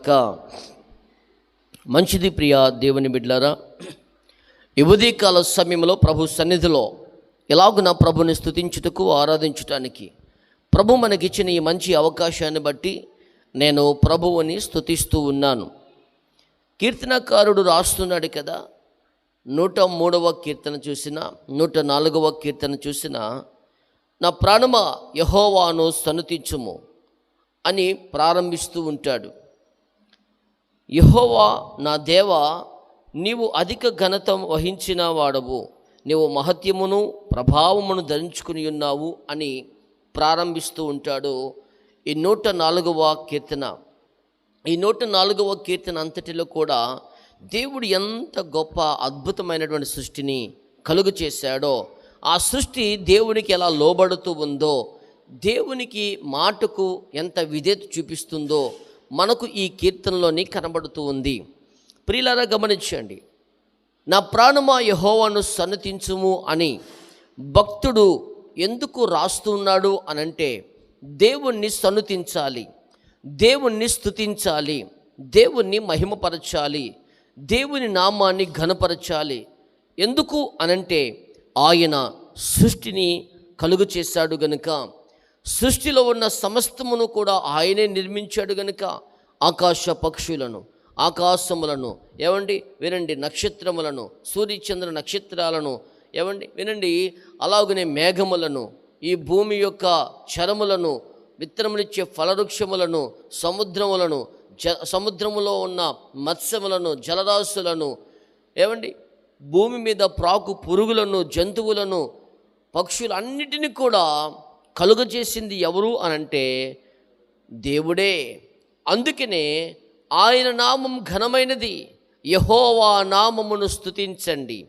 ఇక మంచిది ప్రియ దేవుని బిడ్లారా యువదీ కాల సమయంలో ప్రభు సన్నిధిలో ఎలాగున ప్రభుని స్థుతించుటకు ఆరాధించటానికి ప్రభు మనకిచ్చిన ఈ మంచి అవకాశాన్ని బట్టి నేను ప్రభువుని స్థుతిస్తూ ఉన్నాను. కీర్తనకారుడు రాస్తున్నాడు కదా నూట మూడవ కీర్తన చూసిన నూట నాలుగవ కీర్తన చూసిన నా ప్రాణమ యహోవాను సనుతించుము అని ప్రారంభిస్తూ ఉంటాడు. యహోవా నా దేవ నీవు అధిక ఘనత వహించిన వాడవు. నీవు మహత్యమును ప్రభావమును ధరించుకుని ఉన్నావు అని ప్రారంభిస్తూ ఉంటాడు ఈ నూట నాలుగవ కీర్తన. ఈ నూట నాలుగవ కీర్తన అంతటిలో కూడా దేవుడు ఎంత గొప్ప అద్భుతమైనటువంటి సృష్టిని కలుగు చేశాడో ఆ సృష్టి దేవునికి ఎలా లోబడుతూ ఉందో దేవునికి మాటకు ఎంత విధేత చూపిస్తుందో మనకు ఈ కీర్తనలోని కనబడుతూ ఉంది. ప్రియులారా గమనించండి. నా ప్రాణమా యహోవాను సన్నతించుము అని భక్తుడు ఎందుకు రాస్తున్నాడు అనంటే దేవుణ్ణి సన్నుతించాలి దేవుణ్ణి స్తుతించాలి దేవుణ్ణి మహిమపరచాలి దేవుని నామాన్ని ఘనపరచాలి. ఎందుకు అనంటే ఆయన సృష్టిని కలుగు చేశాడు గనుక. సృష్టిలో ఉన్న సమస్తమును కూడా ఆయనే నిర్మించాడు గనుక ఆకాశ పక్షులను ఆకాశములను ఏమండి? వినండి నక్షత్రములను సూర్యచంద్ర నక్షత్రాలను ఏమండి? వినండి అలాగనే మేఘములను ఈ భూమి యొక్క చరములను విత్తనములిచ్చే ఫలవృక్షములను సముద్రములను జ సముద్రములో ఉన్న మత్స్యములను జలరాశులను ఏమండి? భూమి మీద ప్రాకు పురుగులను జంతువులను పక్షులన్నిటిని కూడా కలుగజేసింది ఎవరు అనంటే దేవుడే. అందుకనే ఆయన నామం ఘనమైనది. యహోవా నామమును స్థుతించండి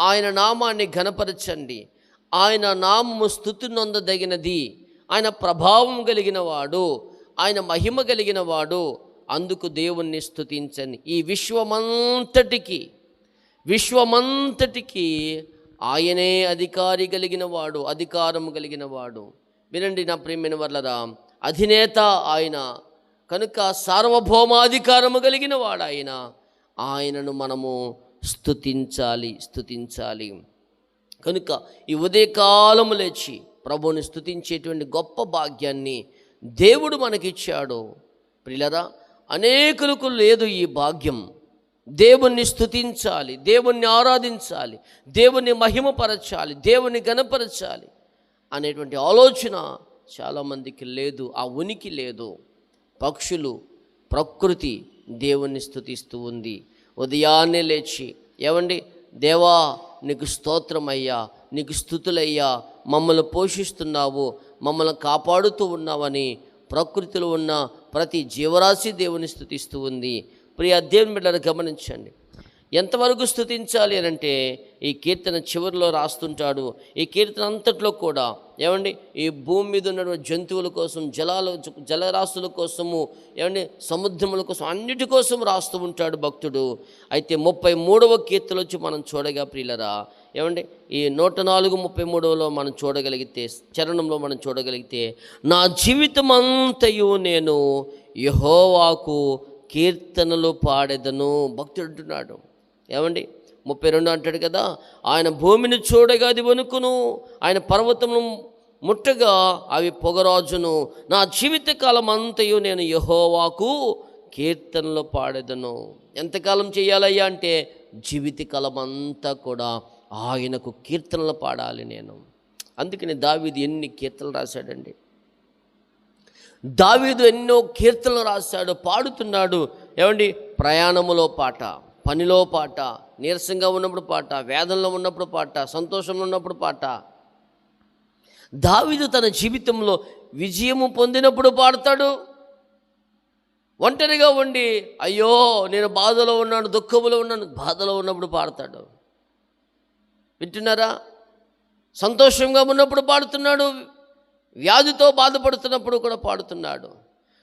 ఆయన నామాన్ని ఘనపరచండి. ఆయన నామము స్థుతి నొందదగినది. ఆయన ప్రభావం కలిగినవాడు ఆయన మహిమ కలిగినవాడు అందుకు దేవుణ్ణి స్థుతించండి ఈ విశ్వమంతటికి విశ్వమంతటికి ఆయనే అధికారి కలిగినవాడు అధికారం కలిగినవాడు. వినండి నా ప్రియమైన వర్లరా అధినేత ఆయన కనుక సార్వభౌమాధికారము కలిగిన వాడు ఆయన ఆయనను మనము స్తుతించాలి స్థుతించాలి కనుక ఈ ఉదయకాలము లేచి ప్రభువుని స్థుతించేటువంటి గొప్ప భాగ్యాన్ని దేవుడు మనకిచ్చాడు. ప్రిలరా అనేకులకు లేదు ఈ భాగ్యం. దేవుణ్ణి స్థుతించాలి దేవుణ్ణి ఆరాధించాలి దేవుణ్ణి మహిమపరచాలి దేవుణ్ణి గణపరచాలి అనేటువంటి ఆలోచన చాలామందికి లేదు ఆ ఉనికి లేదు. పక్షులు ప్రకృతి దేవుణ్ణి స్థుతిస్తూ ఉంది. ఉదయాన్నే లేచి ఏమండి దేవా నీకు స్తోత్రమయ్యా నీకు స్థుతులయ్యా మమ్మల్ని పోషిస్తున్నావు మమ్మల్ని కాపాడుతూ ఉన్నావని ప్రకృతిలో ఉన్న ప్రతి జీవరాశి దేవుని స్థుతిస్తూ ఉంది. ప్రియ దేవుని బిడ్డను గమనించండి. ఎంతవరకు స్థుతించాలి అని అంటే ఈ కీర్తన చివరిలో రాస్తుంటాడు. ఈ కీర్తన అంతట్లో కూడా ఏమండి? ఈ భూమి మీద ఉన్న జంతువుల కోసం జలాల జలరాశుల కోసము ఏమండి? సముద్రముల కోసం అన్నిటి కోసం రాస్తూ ఉంటాడు భక్తుడు. అయితే ముప్పై మూడవ కీర్తన వచ్చి మనం చూడగా ప్రియులరా ఏమండి? ఈ నూట నాలుగు ముప్పై మూడవలో మనం చూడగలిగితే చరణంలో మనం చూడగలిగితే నా జీవితం అంతయు నేను యహోవాకు కీర్తనలు పాడెదను. భక్తుడు అంటున్నాడు. ఏమండి? ముప్పై రెండు అంటాడు కదా ఆయన భూమిని చూడగా అది వణుకును ఆయన పర్వతమును ముట్టగా అవి పొగరాజును. నా జీవితకాలం అంతయు నేను యహోవాకు కీర్తనలు పాడేదను. ఎంతకాలం చేయాలయ్యా అంటే జీవితకాలం అంతా కూడా ఆయనకు కీర్తనలు పాడాలి నేను. అందుకని దావీది ఎన్ని కీర్తనలు రాశాడండి. దావీదు ఎన్నో కీర్తనలు రాశాడు పాడుతున్నాడు. ఏమండి? ప్రయాణములో పాట. పనిలో పాట నీరసంగా ఉన్నప్పుడు పాట వేదనలో ఉన్నప్పుడు పాట సంతోషంలో ఉన్నప్పుడు పాట. దావిదు తన జీవితంలో విజయము పొందినప్పుడు పాడతాడు. ఒంటరిగా ఉండి అయ్యో నేను బాధలో ఉన్నాను దుఃఖములో ఉన్నాను బాధలో ఉన్నప్పుడు పాడతాడు. వింటున్నారా? సంతోషంగా ఉన్నప్పుడు పాడుతున్నాడు. వ్యాధితో బాధపడుతున్నప్పుడు కూడా పాడుతున్నాడు.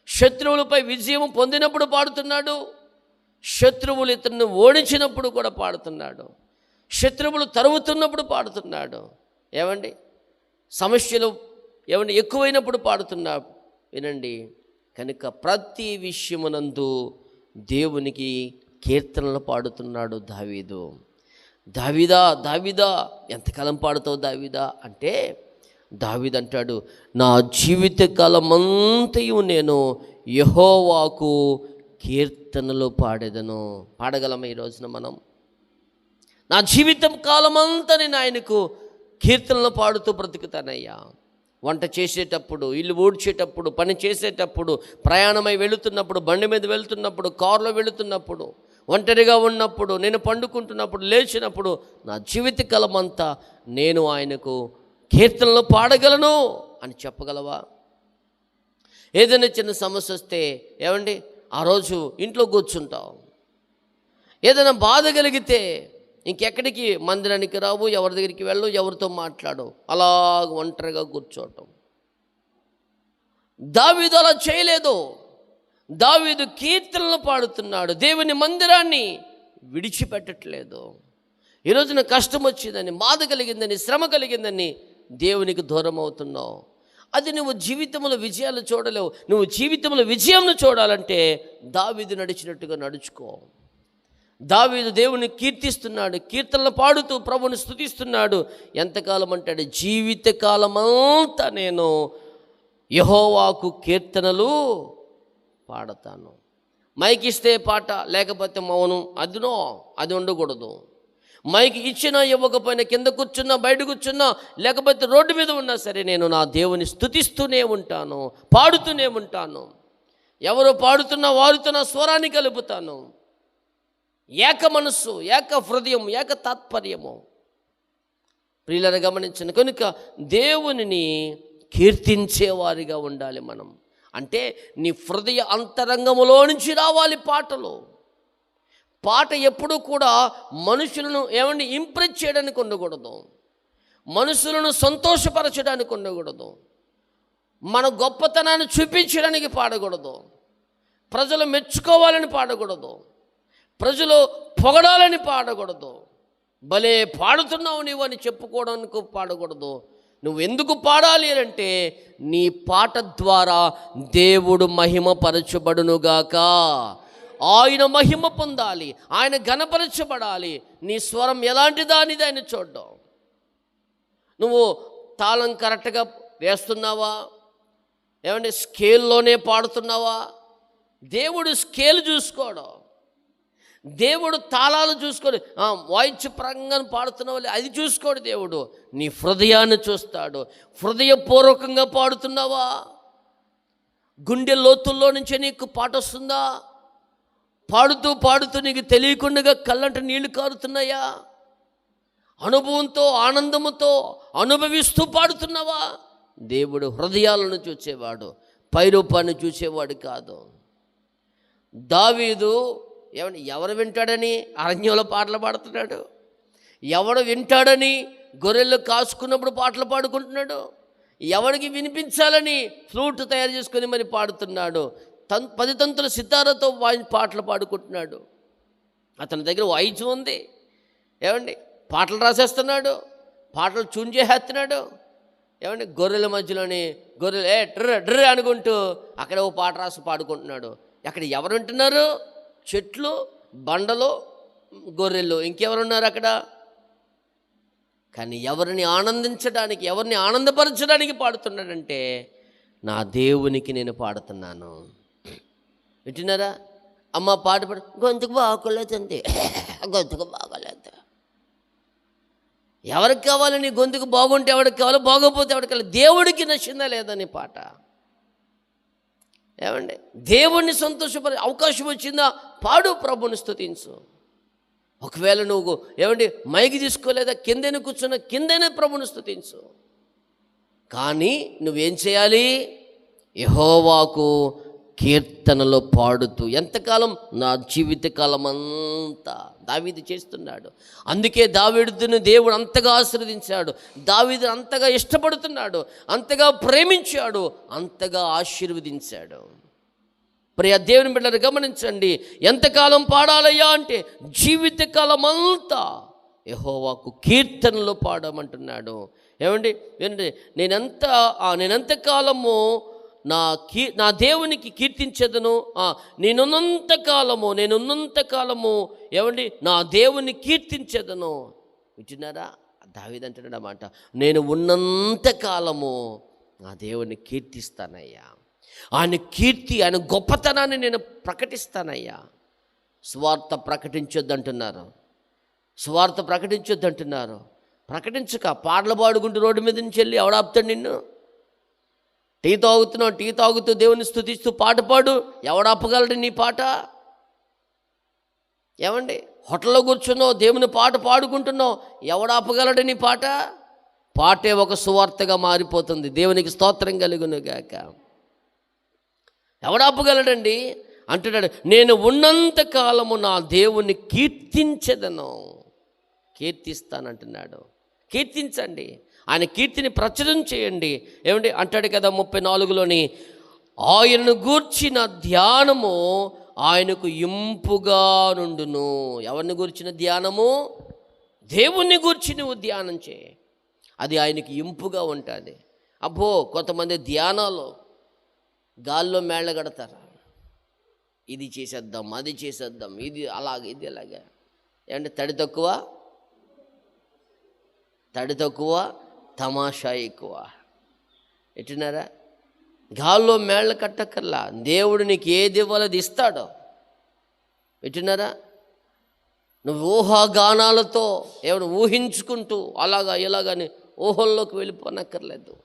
శత్రువులపై విజయం పొందినప్పుడు పాడుతున్నాడు. శత్రువులు ఇతన్ని ఓడించినప్పుడు కూడా పాడుతున్నాడు. శత్రువులు తరువుతున్నప్పుడు పాడుతున్నాడు. ఏమండి? సమస్యలు ఏమండి? ఎక్కువైనప్పుడు పాడుతున్నా వినండి. కనుక ప్రతి విషయమునందు దేవునికి కీర్తనలు పాడుతున్నాడు దావీదు. దావిదా దావిదా ఎంతకాలం పాడుతావు దావిదా? అంటే దావిద అంటాడు నా జీవితకాలమంతయు నేను యహోవాకు కీర్తనలు పాడేదను. పాడగలం ఈ రోజున మనం? నా జీవితం కాలమంతా నేను ఆయనకు కీర్తనలు పాడుతూ బ్రతుకుతానయ్యా. వంట చేసేటప్పుడు ఇల్లు ఊడ్చేటప్పుడు పని చేసేటప్పుడు ప్రయాణమై వెళుతున్నప్పుడు బండి మీద వెళుతున్నప్పుడు కారులో వెళుతున్నప్పుడు ఒంటరిగా ఉన్నప్పుడు నేను పండుకుంటున్నప్పుడు లేచినప్పుడు నా జీవిత కాలమంతా నేను ఆయనకు కీర్తనలు పాడగలను అని చెప్పగలవా? ఏదైనా చిన్న సమస్య వస్తే ఏమండి ఆ రోజు ఇంట్లో కూర్చుంటావు ఏదైనా బాధ కలిగితే ఇంకెక్కడికి? మందిరానికి రావు ఎవరి దగ్గరికి వెళ్ళు ఎవరితో మాట్లాడు. అలాగ ఒంటరిగా కూర్చోవటం. దావీదు అలా చేయలేదు. దావీదు కీర్తనలు పాడుతున్నాడు. దేవుని మందిరాన్ని విడిచిపెట్టట్లేదు. ఈ రోజున కష్టం వచ్చిందని బాధ కలిగిందని శ్రమ కలిగిందని దేవునికి దూరం అవుతున్నావు అది నువ్వు జీవితంలో విజయాలు చూడలేవు. నువ్వు జీవితంలో విజయంను చూడాలంటే దావీదు నడిచినట్టుగా నడుచుకో. దావీదు దేవుని కీర్తిస్తున్నాడు కీర్తనలు పాడుతూ ప్రభుని స్తుతిస్తున్నాడు. ఎంతకాలం అంటాడు జీవితకాలమంతా నేను యహోవాకు కీర్తనలు పాడతాను. మైకిస్తే పాట లేకపోతే మౌనం అదినో అది ఉండకూడదు. మైక్ ఇచ్చినా ఇవ్వకపోయినా కింద కూర్చున్నా బయట కూర్చున్నా లేకపోతే రోడ్డు మీద ఉన్నా సరే నేను నా దేవుని స్థుతిస్తూనే ఉంటాను పాడుతూనే ఉంటాను. ఎవరు పాడుతున్నా వారితో నా స్వరాన్ని కలుపుతాను. ఏక మనస్సు ఏక హృదయం ఏక తాత్పర్యము. ప్రియులను గమనించిన కనుక దేవునిని కీర్తించేవారిగా ఉండాలి మనం. అంటే నీ హృదయ అంతరంగములో నుంచి రావాలి పాటలు. పాట ఎప్పుడూ కూడా మనుషులను ఏమండి ఇంప్రెస్ చేయడానికి ఉండకూడదు. మనుషులను సంతోషపరచడానికి ఉండకూడదు. మన గొప్పతనాన్ని చూపించడానికి పాడకూడదు. ప్రజలు మెచ్చుకోవాలని పాడకూడదు. ప్రజలు పొగడాలని పాడకూడదు. భలే పాడుతున్నావు నీవు అని చెప్పుకోవడానికి పాడకూడదు. నువ్వు ఎందుకు పాడాలి అంటే నీ పాట ద్వారా దేవుడు మహిమ పరచబడునుగాక ఆయన మహిమ పొందాలి ఆయన ఘనపరచబడాలి. నీ స్వరం ఎలాంటి దానిది ఆయన చూడడం. నువ్వు తాళం కరెక్ట్గా వేస్తున్నావా? ఏమంటే స్కేల్లోనే పాడుతున్నావా? దేవుడు స్కేల్ చూసుకోవడం. దేవుడు తాళాలు చూసుకొని "ఆ, వాయిద్య పాడుతున్నావు అది చూసుకోడు దేవుడు. నీ హృదయాన్ని చూస్తాడు. హృదయపూర్వకంగా పాడుతున్నావా? గుండె లోతుల్లో నుంచే నీకు పాట వస్తుందా పాడుతూ పాడుతూ నీకు తెలియకుండా కళ్ళంట నీళ్ళు కారుతున్నాయా? అనుభవంతో ఆనందముతో అనుభవిస్తూ పాడుతున్నావా? దేవుడు హృదయాలను చూసేవాడు పైరూపాన్ని చూసేవాడు కాదు. దావీదు ఏమని ఎవరు వింటాడని అరణ్యంలో పాటలు పాడుతున్నాడు? ఎవడు వింటాడని గొర్రెలు కాసుకున్నప్పుడు పాటలు పాడుకుంటున్నాడు? ఎవడికి వినిపించాలని ఫ్లూట్ తయారు చేసుకొని మరి పాడుతున్నాడు? తన్ పది తంతుల సితారతో వాయి పాటలు పాడుకుంటున్నాడు. అతని దగ్గర వాయిద్యం ఉంది. ఏమండి? పాటలు రాసేస్తున్నాడు. పాటలు చూన్ చేసేస్తున్నాడు. ఏమండి? గొర్రెల మధ్యలోని గొర్రెలు ఏ డ్ర డ్ర అనుకుంటూ అక్కడ ఓ పాట రాసి పాడుకుంటున్నాడు. అక్కడ ఎవరు ఉంటున్నారు చెట్లు బండలు గొర్రెలు. ఇంకెవరు ఉన్నారు అక్కడ? కానీ ఎవరిని ఆనందించడానికి ఎవరిని ఆనందపరచడానికి పాడుతున్నాడంటే నా దేవునికి నేను పాడుతున్నాను. వింటున్నారా? అమ్మ పాట పాడు. గొంతుకు బాగోలేదండి గొంతుకు బాగోలేదు. ఎవరికి కావాలి నీ గొంతుకు బాగుంటే ఎవరికి కావాలి బాగోపోతే ఎవరికి కావాలి? దేవుడికి నచ్చిందా లేదా నీ పాట? ఏమండి? దేవుణ్ణి సంతోషపడే అవకాశం వచ్చిందా? పాడు ప్రభుని స్థుతించు ఒకవేళ నువ్వు ఏమండి మైకి తీసుకోలేదా? కిందనే కూర్చున్న కిందనే ప్రభుని స్థుతించు కానీ నువ్వేం చేయాలి? యహోవాకు కీర్తనలో పాడుతూ ఎంతకాలం నా జీవితకాలం అంతా దావీది చేస్తున్నాడు. అందుకే దావీదును దేవుడు అంతగా ఆశీర్వదించాడు. దావీదు అంతగా ఇష్టపడుతున్నాడు. అంతగా ప్రేమించాడు. అంతగా ఆశీర్వదించాడు. ప్రియ దేవుని బిడ్డను గమనించండి. ఎంతకాలం పాడాలయ్యా అంటే జీవితకాలం అంతా యహోవాకు కీర్తనలో పాడమంటున్నాడు. ఏమండి? ఏంటంటే నేనెంత ఆ, నేనెంత నా కీ నా దేవునికి కీర్తించదను. నేనున్నంత కాలము నేనున్నంత కాలము ఏమండి? నా దేవుని కీర్తించదను. వింటున్నారా? దావిదంటున్నాడు అన్నమాట నేను ఉన్నంత కాలము నా దేవుని కీర్తిస్తానయ్యా. ఆయన కీర్తి ఆయన గొప్పతనాన్ని నేను ప్రకటిస్తానయ్యా. స్వార్థ ప్రకటించొద్దంటున్నారు. స్వార్థ ప్రకటించొద్దంటున్నారు. ప్రకటించక పాటలు పాడుకుంటూ రోడ్డు మీద నుంచి వెళ్ళి ఎవడాపుతాడు నిన్ను? టీ తాగుతున్నావు టీ తాగుతూ దేవుని స్థుతిస్తూ పాట పాడు. ఎవడాపగలడు నీ పాట? ఏమండి? హోటల్లో కూర్చున్నావు దేవుని పాట పాడుకుంటున్నావు. ఎవడాపగలడు నీ పాట? పాటే ఒక సువార్తగా మారిపోతుంది. దేవునికి స్తోత్రం కలుగునుగాక ఎవడు అప్పగలడండి అంటున్నాడు నేను ఉన్నంత కాలము నా దేవుని కీర్తించదను. కీర్తిస్తానంటున్నాడు. కీర్తించండి. ఆయన కీర్తిని ప్రచురం చేయండి. ఏమండి? అంటాడు కదా ముప్పై నాలుగులోని ఆయనను గూర్చిన ధ్యానము ఆయనకు ఇంపుగా నుండును. ఎవరిని గూర్చిన ధ్యానము? దేవుణ్ణి గూర్చి నువ్వు ధ్యానం చేయి. అది ఆయనకి ఇంపుగా ఉంటుంది. అబ్బో కొంతమంది ధ్యానాలు గాల్లో మేళ్ళ కడతారు ఇది చేసేద్దాం అది చేసేద్దాం ఇది అలాగే ఇది అలాగే. ఏమంటే తడి తక్కువ? తడి తక్కువ? తమాషా ఎక్కువ. ఎట్టినారా? గాల్లో మేళ్ళ కట్టక్కర్లా. దేవుడు నీకు ఏది ఇవ్వాలది అది ఇస్తాడు. నువ్వు ఊహాగానాలతో ఏమైనా ఊహించుకుంటూ అలాగా ఇలాగని ఊహల్లోకి వెళ్ళిపోనక్కర్లేదు.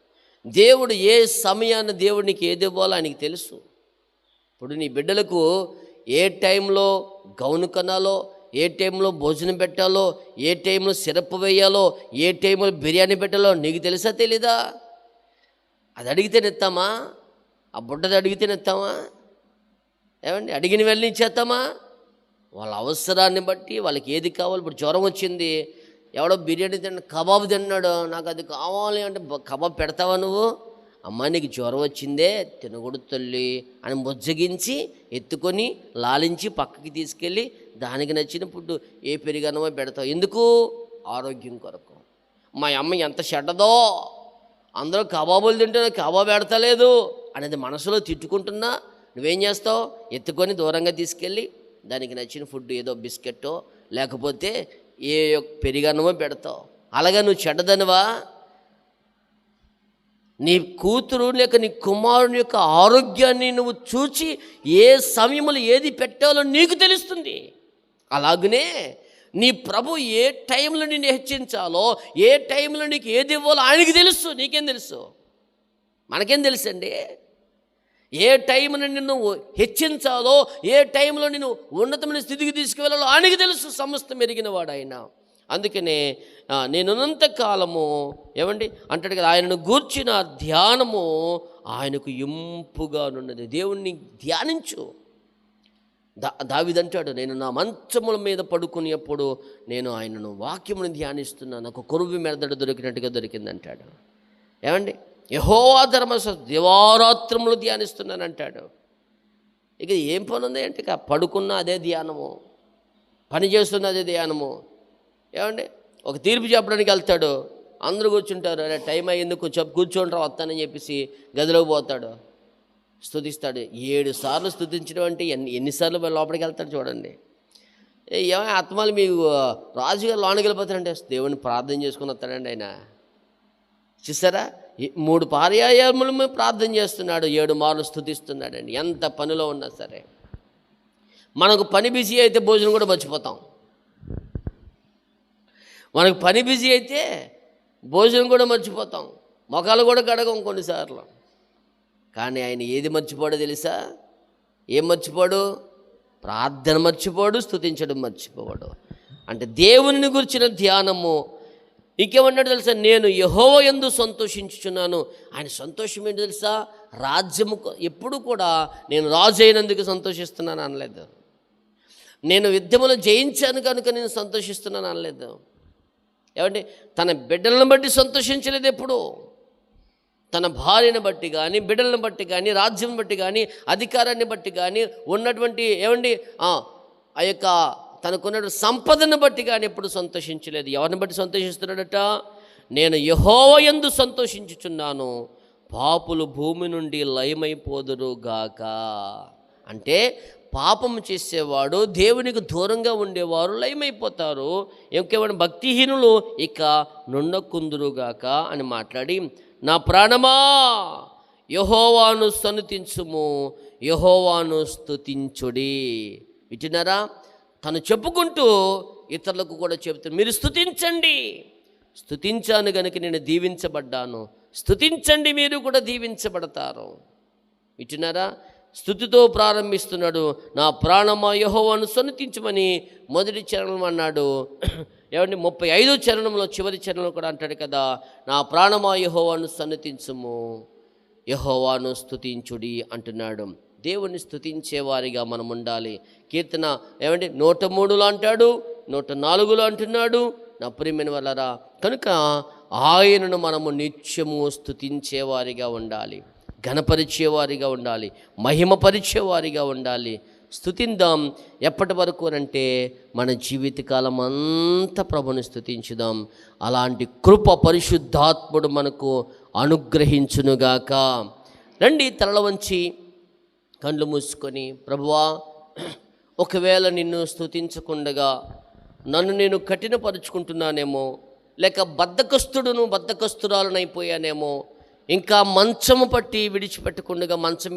దేవుడు ఏ సమయాన్ని దేవుడు నీకు ఏది ఇవ్వాలో ఆయనకి తెలుసు. ఇప్పుడు నీ బిడ్డలకు ఏ టైంలో గౌను కనాలో ఏ టైంలో భోజనం పెట్టాలో ఏ టైంలో సిరప్ వేయాలో ఏ టైంలో బిర్యానీ పెట్టాలో నీకు తెలుసా తెలీదా? అది అడిగితే నెత్తామా? ఆ బుడ్డది అడిగితే నెత్తామా? ఏమండి అడిగిన వెళ్ళి ఇచ్చేస్తామా వాళ్ళ అవసరాన్ని బట్టి వాళ్ళకి ఏది కావాలి? ఇప్పుడు జ్వరం వచ్చింది. ఎవడో బిర్యానీ తిన్న కబాబ్ తిన్నాడు. నాకు అది కావాలి అంటే కబాబ్ పెడతావా నువ్వు? అమ్మ నీకు జ్వరం వచ్చిందే తినకూడదు తల్లి అని ముజ్జగించి ఎత్తుకొని లాలించి పక్కకి తీసుకెళ్ళి దానికి నచ్చిన ఫుడ్ ఏ పెరిగనమో పెడతావు. ఎందుకు? ఆరోగ్యం కొరకు. మా అమ్మ ఎంత చెడ్డదో. అందరూ కబాబులు తింటే కబాబు పెడతలేదు అనేది మనసులో తిట్టుకుంటున్నా. నువ్వేం చేస్తావు? ఎత్తుకొని దూరంగా తీసుకెళ్ళి దానికి నచ్చిన ఫుడ్ ఏదో బిస్కెట్టో లేకపోతే ఏ పెరిగన్నమో పెడతావు. అలాగే నువ్వు చెడ్డదనివా? నీ కూతురు లేక నీ కుమారుని యొక్క ఆరోగ్యాన్ని నువ్వు చూచి ఏ సమయంలో ఏది పెట్టాలో నీకు తెలుస్తుంది. అలాగనే నీ ప్రభు ఏ టైంలో నిన్ను హెచ్చించాలో ఏ టైంలో నీకు ఏది ఇవ్వాలో ఆయనకి తెలుసు నీకేం తెలుసు? మనకేం తెలుసండి? ఏ టైంలో నిన్ను హెచ్చించాలో ఏ టైంలో నిన్ను ఉన్నతమైన స్థితికి తీసుకువెళ్ళాలో ఆయనకి తెలుసు సమస్త మెరిగిన వాడు ఆయన అందుకనే నేనున్నంత కాలము ఏమండి? అంటాడు కదా ఆయనను గూర్చిన ధ్యానము ఆయనకు ఇంపుగా ఉన్నది దేవుణ్ణి ధ్యానించు. దా దావిదంటాడు నేను నా మంచముల మీద పడుకునేప్పుడు నేను ఆయనను వాక్యమును ధ్యానిస్తున్నాను నాకు కొరువు మెదడు దొరికినట్టుగా దొరికిందంటాడు ఏమండి? యహోవా ధర్మశాస్త్ర దివారాత్రములు ధ్యానిస్తున్నానంటాడు ఇక ఏం పని ఉంది అంటే పడుకున్న అదే ధ్యానము. పని చేస్తున్న అదే ధ్యానము. ఏమండి? ఒక తీర్పు చెప్పడానికి వెళ్తాడు. అందరూ కూర్చుంటారు. అరే టైం అయ్యింది కొంచెం కూర్చోండి వస్తానని చెప్పేసి గదిలోకి పోతాడు. స్థుతిస్తాడు ఏడు సార్లు స్థుతించడం అంటే ఎన్ని ఎన్నిసార్లు లోపలికి వెళ్తాడు చూడండి. ఏమో ఆత్మలు మీకు రాజుగారు లోనికి వెళ్ళిపోతారంటే దేవుని ప్రార్థన చేసుకుని వస్తాడండి ఆయన. చూసారా? మూడు పర్యాయములు ప్రార్థన చేస్తున్నాడు. ఏడు మార్లు స్థుతిస్తున్నాడండి ఎంత పనిలో ఉన్నా సరే. మనకు పని బిజీ అయితే భోజనం కూడా మర్చిపోతాం. మనకు పని బిజీ అయితే భోజనం కూడా మర్చిపోతాం. మొఖాలు కూడా కడగం కొన్నిసార్లు. కానీ ఆయన ఏది మర్చిపోడో తెలుసా? ఏం మర్చిపోడు? ప్రార్థన మర్చిపోడు స్థుతించడం మర్చిపోడు. అంటే దేవుని గురించిన ధ్యానము. ఇంకేమన్నాడు తెలుసా? నేను యహో ఎందు సంతోషించుచున్నాను. ఆయన సంతోషం ఏంటి తెలుసా? రాజ్యము ఎప్పుడు కూడా నేను రాజు అయినందుకు సంతోషిస్తున్నాను అనలేదు. నేను యుద్ధములు జయించాను కనుక నేను సంతోషిస్తున్నాను అనలేదు. ఏమంటే తన బిడ్డలను బట్టి సంతోషించలేదు ఎప్పుడు. తన భార్యను బట్టి కానీ బిడ్డలను బట్టి కానీ రాజ్యం బట్టి కానీ అధికారాన్ని బట్టి కానీ ఉన్నటువంటి ఏమండి? ఆ యొక్క తనకున్న సంపదను బట్టి కానీ ఎప్పుడు సంతోషించలేదు. ఎవరిని బట్టి సంతోషిస్తున్నాడట? నేను యహోవ ఎందు సంతోషించుచున్నాను. పాపులు భూమి నుండి లయమైపోదురుగాక అంటే పాపం చేసేవాడు దేవునికి దూరంగా ఉండేవారు లయమైపోతారు. ఇంకేమైనా భక్తిహీనులు ఇక నుండకుందురుగాక అని మాట్లాడి నా ప్రాణమా యహోవాను సనుతించుము యహోవాను స్తుతించుడి. వింటున్నారా? తను చెప్పుకుంటూ ఇతరులకు కూడా చెబుతాను మీరు స్థుతించండి స్థుతించాను గనుక నేను దీవించబడ్డాను. స్థుతించండి మీరు కూడా దీవించబడతారు. వింటున్నారా? స్థుతితో ప్రారంభిస్తున్నాడు. నా ప్రాణమా యహోవాను సన్నతించమని మొదటి చరణం అన్నాడు. ఏమండి? ముప్పై ఐదో చరణంలో చివరి చరణంలో కూడా అంటాడు కదా నా ప్రాణమా యహోవాను సన్నతించుము యహోవాను స్తుతించుడి అంటున్నాడు. దేవుని స్థుతించేవారిగా మనం ఉండాలి. కీర్తన ఏమంటే నూట మూడులో అంటాడు నూట నాలుగులో అంటున్నాడు. నా ప్రియమైన వల్లరా కనుక ఆయనను మనము నిత్యము స్తుతించేవారిగా ఉండాలి. ఘనపరిచేవారిగా ఉండాలి మహిమపరిచేవారిగా ఉండాలి. స్థుతిందాం ఎప్పటి వరకు అంటే మన జీవితకాలం అంతా ప్రభుని స్థుతించుదాం అలాంటి కృప పరిశుద్ధాత్ముడు మనకు అనుగ్రహించునుగాక. రండి తలల వంచి కళ్ళు మూసుకొని ప్రభువా ఒకవేళ నిన్ను స్థుతించకుండగా నన్ను నేను కఠినపరుచుకుంటున్నానేమో లేక బద్ధకస్తుడును బద్ధకస్తురాలనైపోయానేమో ఇంకా మంచము పట్టి విడిచిపెట్టకుండా మంచం